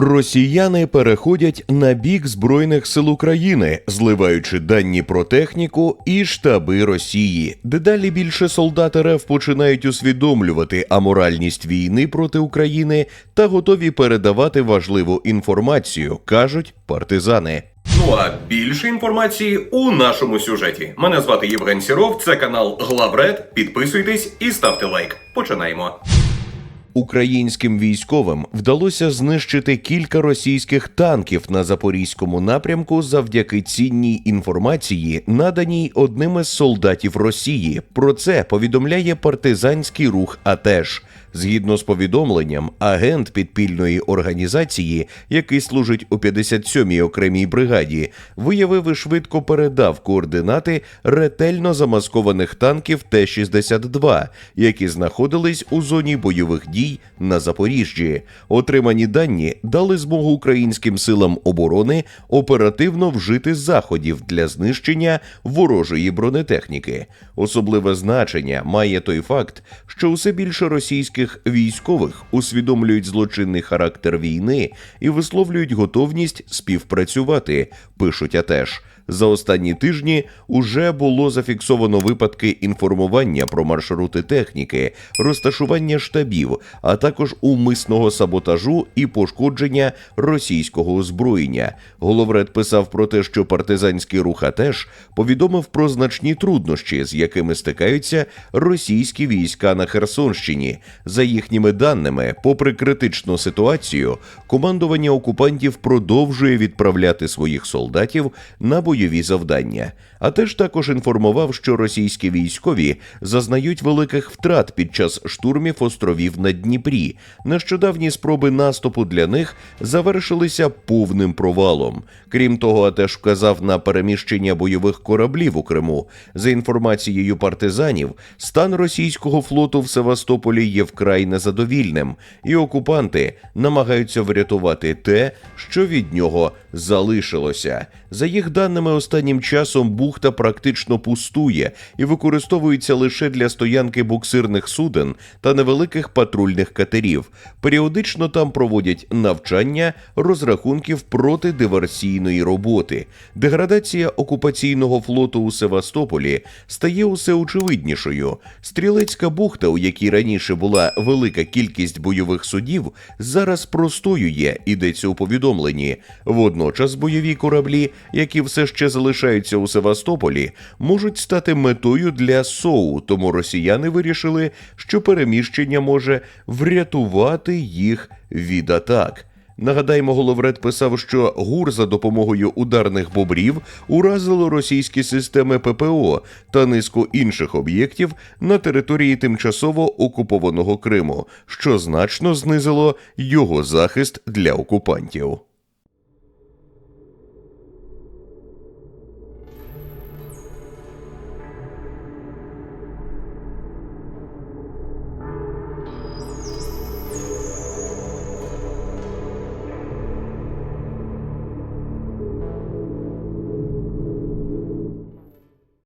Росіяни переходять на бік Збройних сил України, зливаючи дані про техніку і штаби Росії. Дедалі більше солдат РФ починають усвідомлювати аморальність війни проти України та готові передавати важливу інформацію, кажуть партизани. Ну а більше інформації у нашому сюжеті. Мене звати Євген Сіров, це канал Главред. Підписуйтесь і ставте лайк. Починаємо. Українським військовим вдалося знищити кілька російських танків на запорізькому напрямку завдяки цінній інформації, наданій одним із солдатів Росії. Про це повідомляє партизанський рух АТЕШ. Згідно з повідомленням, агент підпільної організації, який служить у 57-й окремій бригаді, виявив і швидко передав координати ретельно замаскованих танків Т-62, які знаходились у зоні бойових дій на Запоріжжі. Отримані дані дали змогу українським силам оборони оперативно вжити заходів для знищення ворожої бронетехніки. Особливе значення має той факт, що усе більше російських військових усвідомлюють злочинний характер війни і висловлюють готовність співпрацювати, пишуть АТЕШ. За останні тижні уже було зафіксовано випадки інформування про маршрути техніки, розташування штабів, а також умисного саботажу і пошкодження російського озброєння. Головред писав про те, що партизанський рух АТЕШ повідомив про значні труднощі, з якими стикаються російські війська на Херсонщині. За їхніми даними, попри критичну ситуацію, командування окупантів продовжує відправляти своїх солдатів на бойові завдання. А теж також інформував, що російські військові зазнають великих втрат під час штурмів островів на Дніпрі. Нещодавні спроби наступу для них завершилися повним провалом. Крім того, АТЕШ вказав на переміщення бойових кораблів у Криму. За інформацією партизанів, стан російського флоту в Севастополі є вкрай незадовільним, і окупанти намагаються врятувати те, що від нього залишилося. За їх даними, останнім часом бухта практично пустує і використовується лише для стоянки буксирних суден та невеликих патрульних катерів. Періодично там проводять навчання розрахунків протидиверсійної роботи. Деградація окупаційного флоту у Севастополі стає усе очевиднішою. Стрілецька бухта, у якій раніше була велика кількість бойових судів, зараз простоює, ідеться у повідомленні. Водночас бойові кораблі, які все ще залишаються у Севастополі, можуть стати метою для СОУ, тому росіяни вирішили, що переміщення може врятувати їх від атак. Нагадаємо, Головред писав, що ГУР за допомогою ударних бобрів уразило російські системи ППО та низку інших об'єктів на території тимчасово окупованого Криму, що значно знизило його захист для окупантів.